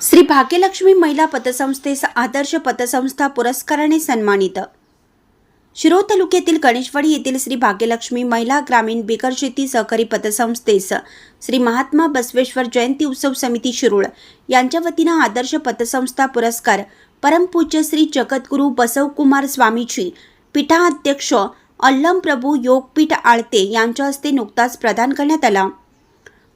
श्री भाग्यलक्ष्मी महिला पतसंस्थेस आदर्श पतसंस्था पुरस्काराने सन्मानित. शिरो तालुक्यातील गणेशवाडी येथील श्री भाग्यलक्ष्मी महिला ग्रामीण बिगर शेती सहकारी पतसंस्थेस श्री महात्मा बसवेश्वर जयंती उत्सव समिती शिरूळ यांच्या वतीनं आदर्श पतसंस्था पुरस्कार परमपूज्य श्री जगद्गुरू बसवकुमार स्वामीजी पीठाध्यक्ष अल्लम प्रभू योगपीठ आळते यांच्या हस्ते नुकताच प्रदान करण्यात आला.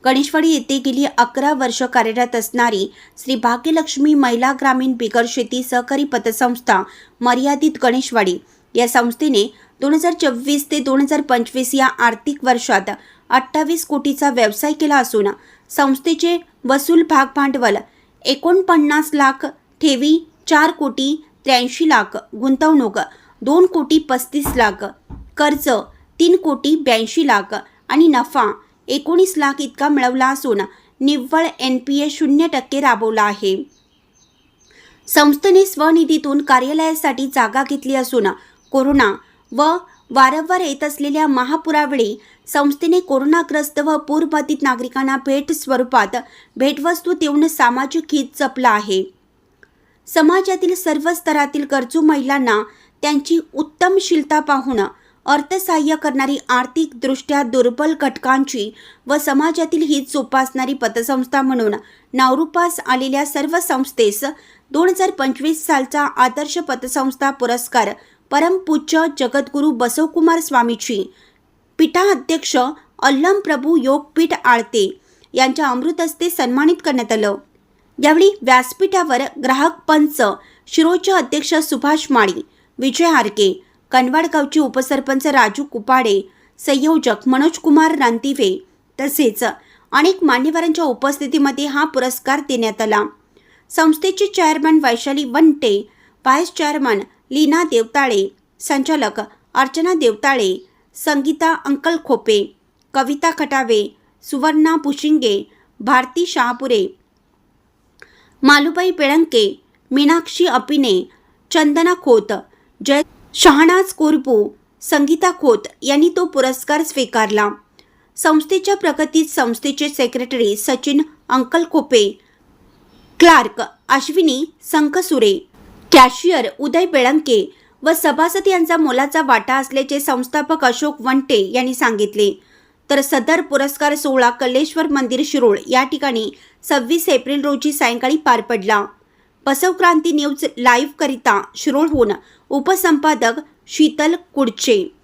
गणेशवाडी येथे गेली अकरा वर्ष कार्यरत असणारी श्री भाग्यलक्ष्मी महिला ग्रामीण बिगर शेती सहकारी पतसंस्था मर्यादित गणेशवाडी या संस्थेने दोन हजार चोवीस ते दोन हजार पंचवीस या आर्थिक वर्षात अठ्ठावीस कोटीचा व्यवसाय केला असून संस्थेचे वसूल भाग भांडवल एकोणपन्नास लाख ठेवी चार कोटी त्र्याऐंशी लाख गुंतवणूक दोन कोटी पस्तीस लाख कर्ज तीन कोटी ब्याऐंशी लाख आणि नफा. एकोणीस लाख इतका मिळवला असून निव्वळ एन पी ए शून्य टक्के राबवला आहे. संस्थेने स्वनिधीतून कार्यालयासाठी जागा घेतली असून कोरोना व वारंवार येत असलेल्या महापुरावेळी संस्थेने कोरोनाग्रस्त व पूरबाधित नागरिकांना भेट स्वरूपात भेटवस्तू देऊन सामाजिक हित जपलं आहे. समाजातील सर्व स्तरातील गरजू महिलांना त्यांची उत्तमशीलता पाहून अर्थसहाय्य करणारी आर्थिकदृष्ट्या दुर्बल घटकांची व समाजातील हित जोपासणारी पतसंस्था म्हणून नावरूपास आलेल्या सर्व संस्थेस दोन हजार पंचवीस सालचा आदर्श पतसंस्था पुरस्कार परमपूज्य जगद्गुरू बसवकुमार स्वामीची पीठाध्यक्ष अल्लम प्रभू योगपीठ आळते यांच्या अमृत हस्ते सन्मानित करण्यात आलं. यावेळी व्यासपीठावर ग्राहक पंच शिरोचे अध्यक्ष सुभाष माळी विजय हारके कनवाडगावचे उपसरपंच राजू कुपाडे संयोजक मनोज कुमार रानतिवे तसेच अनेक मान्यवरांच्या उपस्थितीमध्ये हा पुरस्कार देण्यात आला. संस्थेचे chairman Vaishali Vante vice chairman Leena Devtale संचालक अर्चना देवताळे संगीता अंकल खोपे कविता खटावे सुवर्णा पुशिंगे भारती शहापुरे मालुबाई पिळंके मीनाक्षी अपिने चंदना खोत जय शहानाज कोरपू संगीता खोत यांनी तो पुरस्कार स्वीकारला. संस्थेच्या प्रगतीत संस्थेचे secretary Sachin Ankal Khope clerk Ashwini Sankasure cashier Uday Belanke व सभासद यांचा मोलाचा वाटा असल्याचे संस्थापक अशोक वंटे यांनी सांगितले. तर सदर पुरस्कार सोहळा कल्लेश्वर मंदिर शिरोळ या ठिकाणी सव्वीस एप्रिल रोजी सायंकाळी पार पडला. बसवक्रांती न्यूज लाईव्ह करिता शिरोळहून उपसंपादक शीतल कुडचे.